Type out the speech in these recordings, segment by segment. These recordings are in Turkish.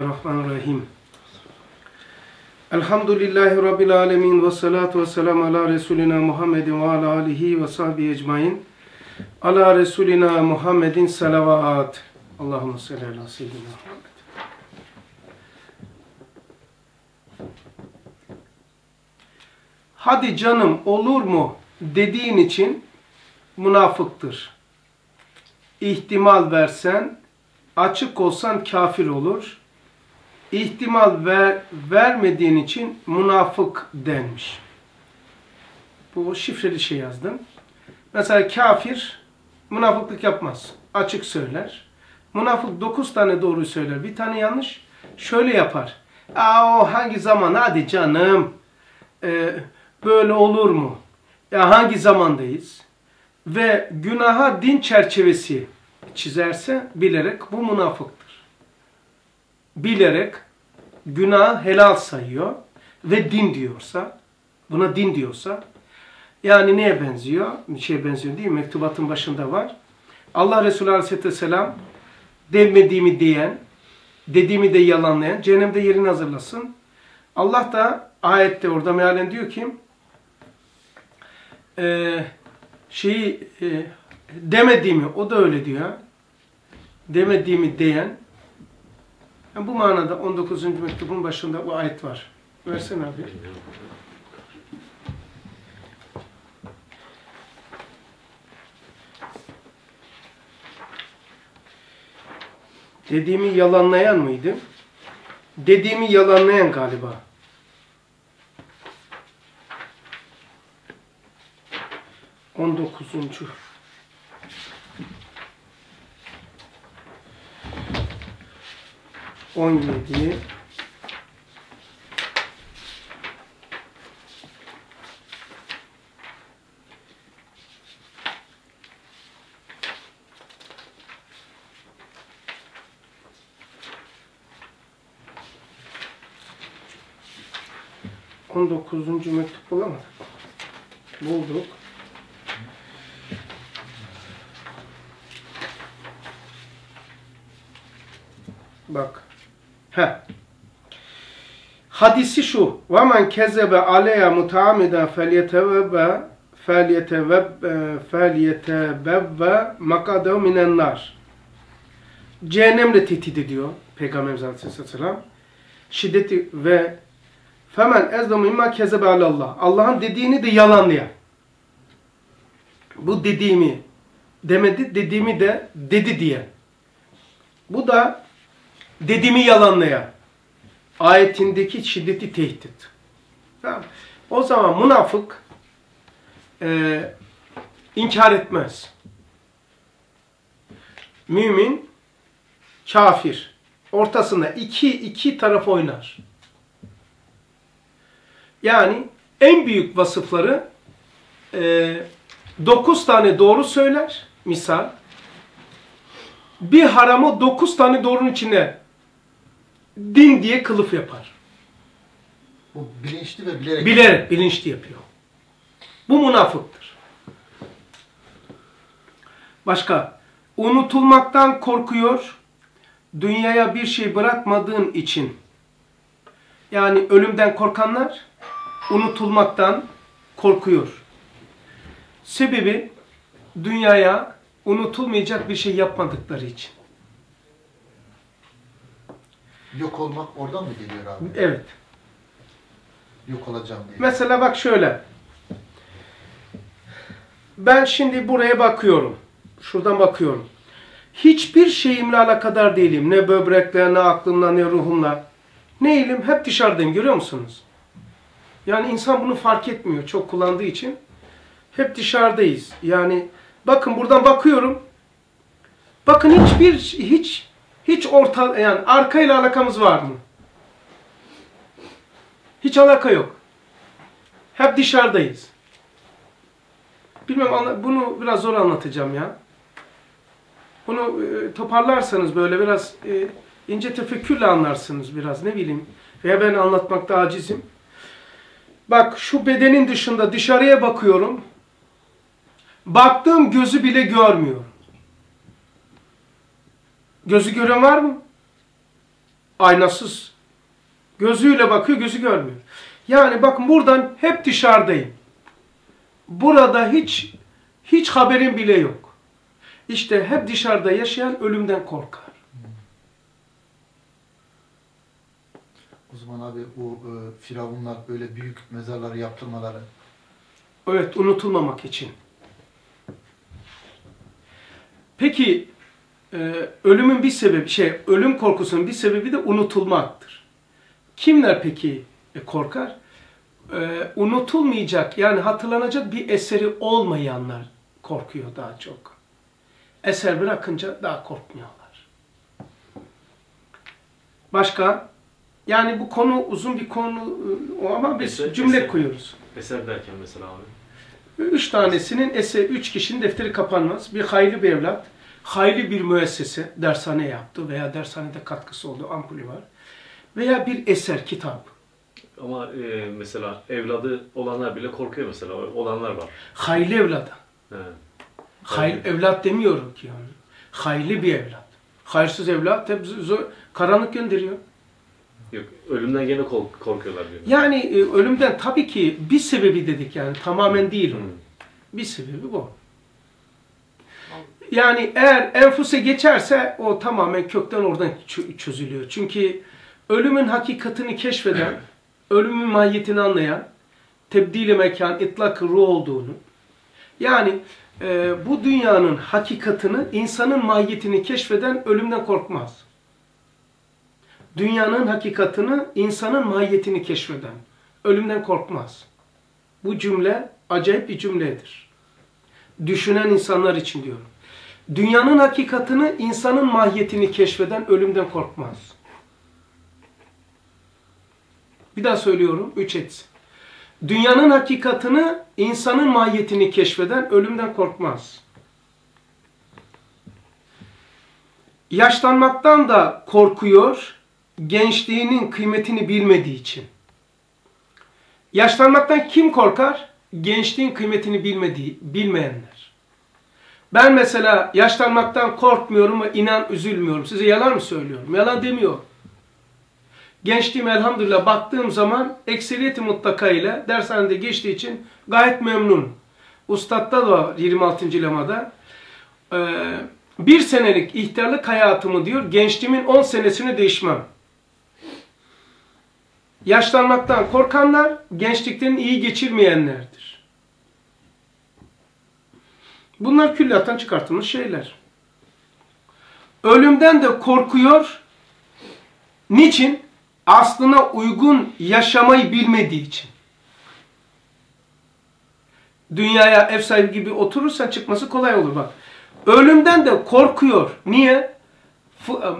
Bismillahirrahmanirrahim. Elhamdülillahi Rabbil alemin ve salatu ve selamu ala Resulina Muhammedin ve ala alihi ve sahbihi ecmain. Ala Resulina Muhammedin salavat. Allahümme salli ala seyyidina Muhammed. Hadi canım olur mu dediğin için münafıktır. İhtimal versen, açık olsan kafir olur. İhtimal ver, vermediğin için münafık denmiş. Bu şifreli şey yazdım. Mesela kafir münafıklık yapmaz. Açık söyler. Münafık dokuz tane doğru söyler. Bir tane yanlış. Şöyle yapar. Aa o hangi zaman hadi canım. Ee, böyle olur mu? Ya hangi zamandayız? Ve günaha din çerçevesi çizerse bilerek bu münafıktır. Bilerek günah helal sayıyor ve din diyorsa, buna din diyorsa, yani neye benziyor? Bir şeye benziyor değil mi? Mektubatın başında var. Allah Resulü Aleyhisselatü Vesselam demediğimi diyen, dediğimi de yalanlayan cehennemde yerini hazırlasın. Allah da ayette orada mealen diyor ki e, şeyi e, demediğimi o da öyle diyor. Demediğimi diyen yani bu manada 19. mektubun başında bu ayet var. Versene abi. Dediğimi yalanlayan mıydı? Dediğimi yalanlayan galiba. On dokuzuncu. On yedi. On dokuzuncu mektup bulamadık. Bulduk. Bak. He. Hadisi şu. Kezebe aleyya mutaamiden felyetevebbe felyetevebbe felyetebebbe makadev minen nar. Cehennemle tehdit ediyor Peygamberimiz Aleyhisselam. Şiddeti ve femen ezlemu imma kezebe alallah. Allah'ın dediğini de yalanlayan. Bu dediğimi demedi, dediğimi de dedi diye. Bu da dediğimi yalanlayan. Ayetindeki şiddeti tehdit. Tamam. O zaman münafık e, inkar etmez. Mümin kafir. Ortasında iki, iki taraf oynar. Yani en büyük vasıfları e, dokuz tane doğru söyler. Misal. Bir haramı dokuz tane doğrunun içine din diye kılıf yapar. Bu bilinçli ve bilerek. Bilerek, bilinçli yapıyor. Bu münafıktır. Başka. Unutulmaktan korkuyor. Dünyaya bir şey bırakmadığın için. Yani ölümden korkanlar unutulmaktan korkuyor. Sebebi dünyaya unutulmayacak bir şey yapmadıkları için. Yok olmak oradan mı geliyor abi? Evet. Yok olacağım diye. Mesela bak şöyle. Ben şimdi buraya bakıyorum. Şuradan bakıyorum. Hiçbir şeyimle alakadar değilim. Ne böbrekle, ne aklımla, ne ruhumla. Neyim? Hep dışarıdayım. Görüyor musunuz? Yani insan bunu fark etmiyor çok kullandığı için. Hep dışarıdayız. Yani bakın buradan bakıyorum. Bakın hiçbir hiç hiç orta yani arkayla alakamız var mı? Hiç alaka yok. Hep dışarıdayız. Bilmem bunu biraz zor anlatacağım ya. Bunu e, toparlarsanız böyle biraz e, ince tefekkürle anlarsınız biraz ne bileyim. Veya ben anlatmakta acizim. Bak şu bedenin dışında dışarıya bakıyorum. Baktığım gözü bile görmüyor. Gözü gören var mı? Aynasız. Gözüyle bakıyor, gözü görmüyor. Yani bakın buradan hep dışarıdayım. Burada hiç hiç haberim bile yok. İşte hep dışarıda yaşayan ölümden korkar. O zaman abi bu e, firavunlar böyle büyük mezarları yaptırmaları Evet, unutulmamak için. Peki e, ölümün bir sebebi, şey, ölüm korkusunun bir sebebi de unutulmaktır. Kimler peki e, korkar? E, unutulmayacak, yani hatırlanacak bir eseri olmayanlar korkuyor daha çok. Eser bırakınca daha korkmuyorlar. Başka? Yani bu konu uzun bir konu e, ama biz Eser- cümle eser. koyuyoruz. Eser derken mesela abi. Üç tanesinin ese üç kişinin defteri kapanmaz. Bir hayırlı bir evlat, hayırlı bir müessese, dershane yaptı veya dershanede katkısı oldu, ampulü var. Veya bir eser, kitap. Ama e, mesela evladı olanlar bile korkuyor mesela. Olanlar var. Hayırlı evlada. He. Hayır, evlat demiyorum ki yani. Hayırlı bir evlat. Hayırsız evlat hep zor, karanlık gönderiyor. Yok, ölümden gene kork- korkuyorlar diyor. Yani e, ölümden tabii ki bir sebebi dedik yani tamamen değil. Hı. Bir sebebi bu. Yani eğer enfuse geçerse o tamamen kökten oradan çö- çözülüyor. Çünkü ölümün hakikatini keşfeden, ölümün mahiyetini anlayan, tebdili mekan, itlak ruh olduğunu, yani e, bu dünyanın hakikatini, insanın mahiyetini keşfeden ölümden korkmaz. Dünyanın hakikatini, insanın mahiyetini keşfeden ölümden korkmaz. Bu cümle acayip bir cümledir. Düşünen insanlar için diyorum. Dünyanın hakikatini, insanın mahiyetini keşfeden ölümden korkmaz. Bir daha söylüyorum, üç etsin. Dünyanın hakikatini, insanın mahiyetini keşfeden ölümden korkmaz. Yaşlanmaktan da korkuyor, gençliğinin kıymetini bilmediği için. Yaşlanmaktan kim korkar? Gençliğin kıymetini bilmediği, bilmeyenler. Ben mesela yaşlanmaktan korkmuyorum ve inan üzülmüyorum. Size yalan mı söylüyorum? Yalan demiyor. Gençliğim elhamdülillah baktığım zaman ekseriyeti mutlaka ile dershanede geçtiği için gayet memnun. Ustad'da da var 26. lemada. Ee, bir senelik ihtiyarlık hayatımı diyor gençliğimin 10 senesini değişmem. Yaşlanmaktan korkanlar gençliklerini iyi geçirmeyenlerdir. Bunlar külliyattan çıkartılmış şeyler. Ölümden de korkuyor. Niçin? Aslına uygun yaşamayı bilmediği için. Dünyaya ev sahibi gibi oturursa çıkması kolay olur bak. Ölümden de korkuyor. Niye?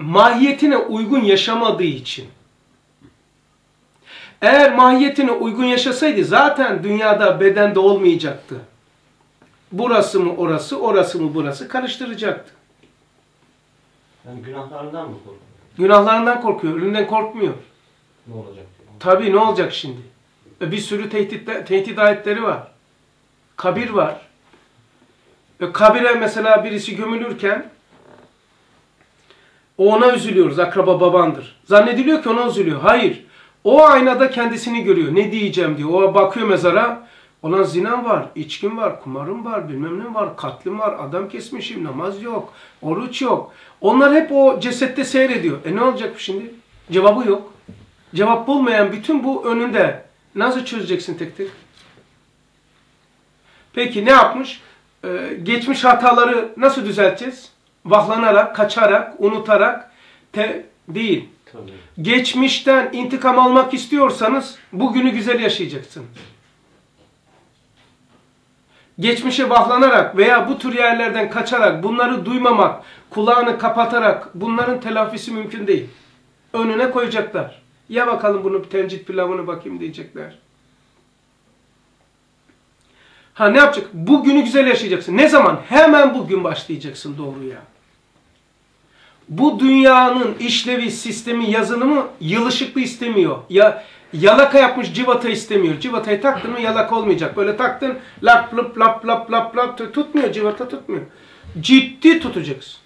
Mahiyetine uygun yaşamadığı için. Eğer mahiyetine uygun yaşasaydı zaten dünyada bedende olmayacaktı. Burası mı orası, orası mı burası karıştıracaktı. Yani günahlarından mı korkuyor? Günahlarından korkuyor, ölümden korkmuyor. Ne olacak. Tabii ne olacak şimdi? E, Bir sürü tehdit, tehdit ayetleri var. Kabir var. E, kabire mesela birisi gömülürken o ona üzülüyoruz. Akraba babandır. Zannediliyor ki ona üzülüyor. Hayır. O aynada kendisini görüyor. Ne diyeceğim diyor. O bakıyor mezara. Olan zinam var, içkim var, kumarım var, bilmem ne var, katlim var, adam kesmişim, namaz yok, oruç yok. Onlar hep o cesette seyrediyor. E ne olacak şimdi? Cevabı yok. Cevap bulmayan bütün bu önünde. Nasıl çözeceksin tek tek? Peki ne yapmış? Ee, geçmiş hataları nasıl düzelteceğiz? Vahlanarak, kaçarak, unutarak te- değil. Tabii. Geçmişten intikam almak istiyorsanız bugünü güzel yaşayacaksın. Geçmişe vahlanarak veya bu tür yerlerden kaçarak, bunları duymamak, kulağını kapatarak bunların telafisi mümkün değil. Önüne koyacaklar. Ya bakalım bunu tencit pilavını bakayım diyecekler. Ha ne yapacak? Bugünü güzel yaşayacaksın. Ne zaman? Hemen bugün başlayacaksın doğruya. Bu dünyanın işlevi, sistemi, yazılımı yılışıklı istemiyor. Ya yalaka yapmış civata istemiyor. Civatayı taktın mı yalaka olmayacak. Böyle taktın lap lap lap lap lap lap tutmuyor. Civata tutmuyor. Ciddi tutacaksın.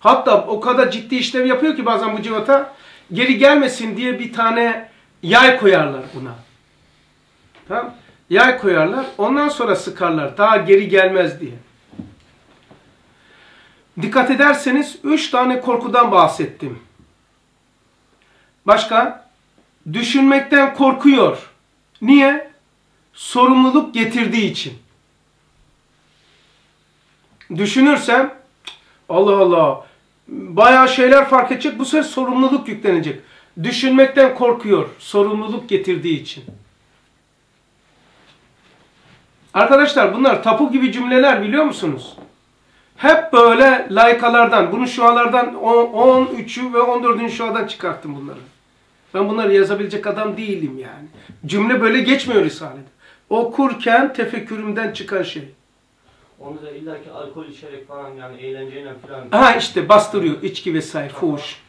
Hatta o kadar ciddi işlev yapıyor ki bazen bu civata geri gelmesin diye bir tane yay koyarlar buna. Tamam? Yay koyarlar. Ondan sonra sıkarlar. Daha geri gelmez diye. Dikkat ederseniz üç tane korkudan bahsettim. Başka? Düşünmekten korkuyor. Niye? Sorumluluk getirdiği için. Düşünürsem Allah Allah bayağı şeyler fark edecek. Bu sefer sorumluluk yüklenecek. Düşünmekten korkuyor. Sorumluluk getirdiği için. Arkadaşlar bunlar tapu gibi cümleler biliyor musunuz? Hep böyle laykalardan, bunu şualardan 13'ü ve 14'ün şuadan çıkarttım bunları. Ben bunları yazabilecek adam değilim yani. Cümle böyle geçmiyor Risale'de. Okurken tefekkürümden çıkan şey. Onu da illaki alkol içerek falan yani eğlenceyle falan. Ha işte bastırıyor içki vesaire, fuhuş.